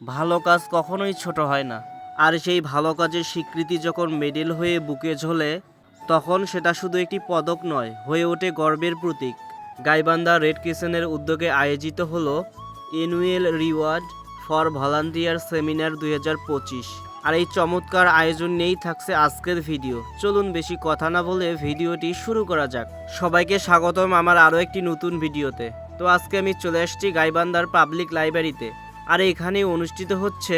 ভালো কাজ কখনোই ছোট হয় না। আর সেই ভালো কাজের স্বীকৃতি যখন মেডেল হয়ে বুকে ঝোলে, তখন সেটা শুধু একটি পদক নয়, হয়ে ওঠে গর্বের প্রতীক। গাইবান্ধা রেড ক্রিসেন্টের উদ্যোগে আয়োজিত হল annual reward for volunteer seminar দুই হাজার পঁচিশ। আর এই চমৎকার আয়োজন নিয়েই থাকছে আজকের ভিডিও। চলুন বেশি কথা না বলে ভিডিওটি শুরু করা যাক। সবাইকে স্বাগতম আমার আরও একটি নতুন ভিডিওতে। তো আজকে আমি চলে আসছি গাইবান্ধার পাবলিক লাইব্রেরিতে। আর এখানে অনুষ্ঠিত হচ্ছে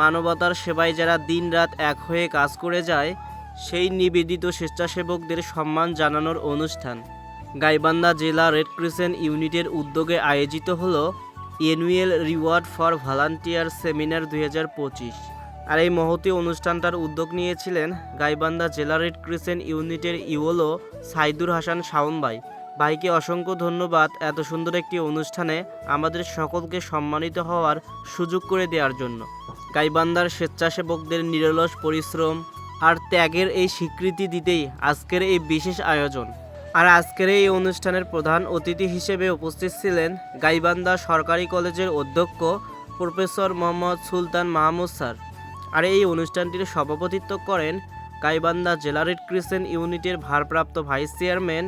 মানবতার সেবায় যারা দিনরাত এক হয়ে কাজ করে যায়, সেই নিবেদিত স্বেচ্ছাসেবকদের সম্মান জানানোর অনুষ্ঠান। গাইবান্ধা জেলা রেড ক্রিসেন্ট ইউনিটের উদ্যোগে আয়োজিত হল annual reward for volunteer seminar দু হাজার পঁচিশ। আর এই মহতী অনুষ্ঠানটার উদ্যোগ নিয়েছিলেন গাইবান্ধা জেলা রেড ক্রিসেন্ট ইউনিটের ইওলো সাইদুর হাসান শাওন ভাই। ভাইকে অসংখ্য ধন্যবাদ এত সুন্দর একটি অনুষ্ঠানে আমাদের সকলকে সম্মানিত হওয়ার সুযোগ করে দেওয়ার জন্য। গাইবান্ধার স্বেচ্ছাসেবকদের নিরলস পরিশ্রম আর ত্যাগের এই স্বীকৃতি দিতেই আজকের এই বিশেষ আয়োজন। আর আজকের এই অনুষ্ঠানের প্রধান অতিথি হিসেবে উপস্থিত ছিলেন গাইবান্ধা সরকারি কলেজের অধ্যক্ষ প্রফেসর মোহাম্মদ সুলতান মাহমুদ স্যার। আর এই অনুষ্ঠানটির সভাপতিত্ব করেন গাইবান্ধা জেলা রেড ক্রিসেন্ট ইউনিটের ভারপ্রাপ্ত ভাইস চেয়ারম্যান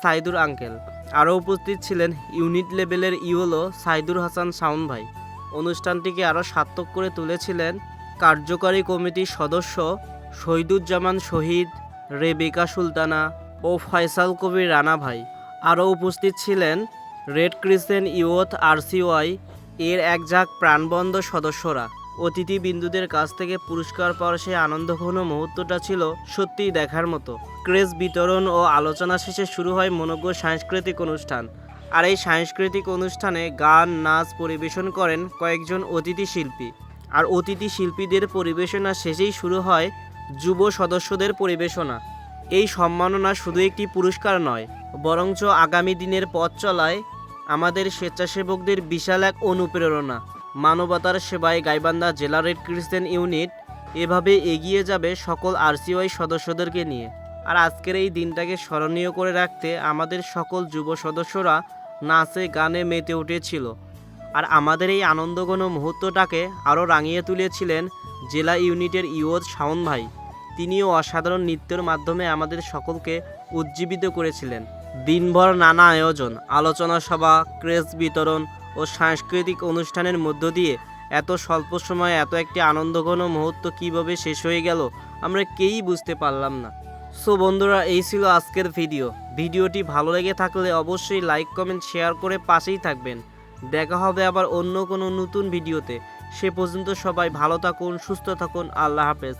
সাইদুর আঙ্কেল। আরও উপস্থিত ছিলেন ইউনিট লেভেলের ইওলো সাইদুর হাসান শাওন ভাই। অনুষ্ঠানটিকে আরও সার্থক করে তুলেছিলেন কার্যকারী কমিটির সদস্য শহীদুজ্জামান শহীদ, রেবেকা সুলতানা ও ফয়সাল কবির রানা ভাই। আরও উপস্থিত ছিলেন রেড ক্রিসেন্ট ইউথ আরসিওয়াই এর একঝাঁক প্রাণবন্ধ সদস্যরা। অতিথি বিন্দুদের কাছ থেকে পুরস্কার পাওয়ার সেই আনন্দঘন মুহূর্তটা ছিল সত্যিই দেখার মতো। ক্রেজ বিতরণ ও আলোচনা শেষে শুরু হয় মনোজ্ঞ সাংস্কৃতিক অনুষ্ঠান। আর এই সাংস্কৃতিক অনুষ্ঠানে গান, নাচ পরিবেশন করেন কয়েকজন অতিথি শিল্পী। আর অতিথি শিল্পীদের পরিবেশনা শেষেই শুরু হয় যুব সদস্যদের পরিবেশনা। এই সম্মাননা শুধু একটি পুরস্কার নয়, বরঞ্চ আগামী দিনের পথ চলায় আমাদের স্বেচ্ছাসেবকদের বিশাল এক অনুপ্রেরণা। মানবতার সেবায় গাইবান্ধা জেলা রেড ক্রিসেন্ট ইউনিট এভাবে এগিয়ে যাবে সকল আরসিওয়াই সদস্যদেরকে নিয়ে। আর আজকের এই দিনটাকে স্মরণীয় করে রাখতে আমাদের সকল যুব সদস্যরা নাচে, গানে মেতে উঠেছিল। আর আমাদের এই আনন্দঘন মুহূর্তটাকে আরও রাঙিয়ে তুলেছিলেন জেলা ইউনিটের ইউথ শাওন ভাই। তিনিও অসাধারণ নৃত্যের মাধ্যমে আমাদের সকলকে উজ্জীবিত করেছিলেন। দিনভর নানা আয়োজন, আলোচনা সভা, ক্রেজ বিতরণ ও সাংস্কৃতিক অনুষ্ঠানের মধ্য দিয়ে। এত স্বল্প সময়ে এত একটি আনন্দঘন মুহূর্ত কীভাবে শেষ হয়ে গেল, আমরা কেউই বুঝতে পারলাম না। সো বন্ধুরা, এই ছিল আজকের ভিডিও। ভিডিওটি ভালো লেগে থাকলে অবশ্যই লাইক, কমেন্ট, শেয়ার করে পাশেই থাকবেন। দেখা হবে আবার অন্য কোনো নতুন ভিডিওতে। সে পর্যন্ত সবাই ভালো থাকুন, সুস্থ থাকুন। আল্লাহ হাফেজ।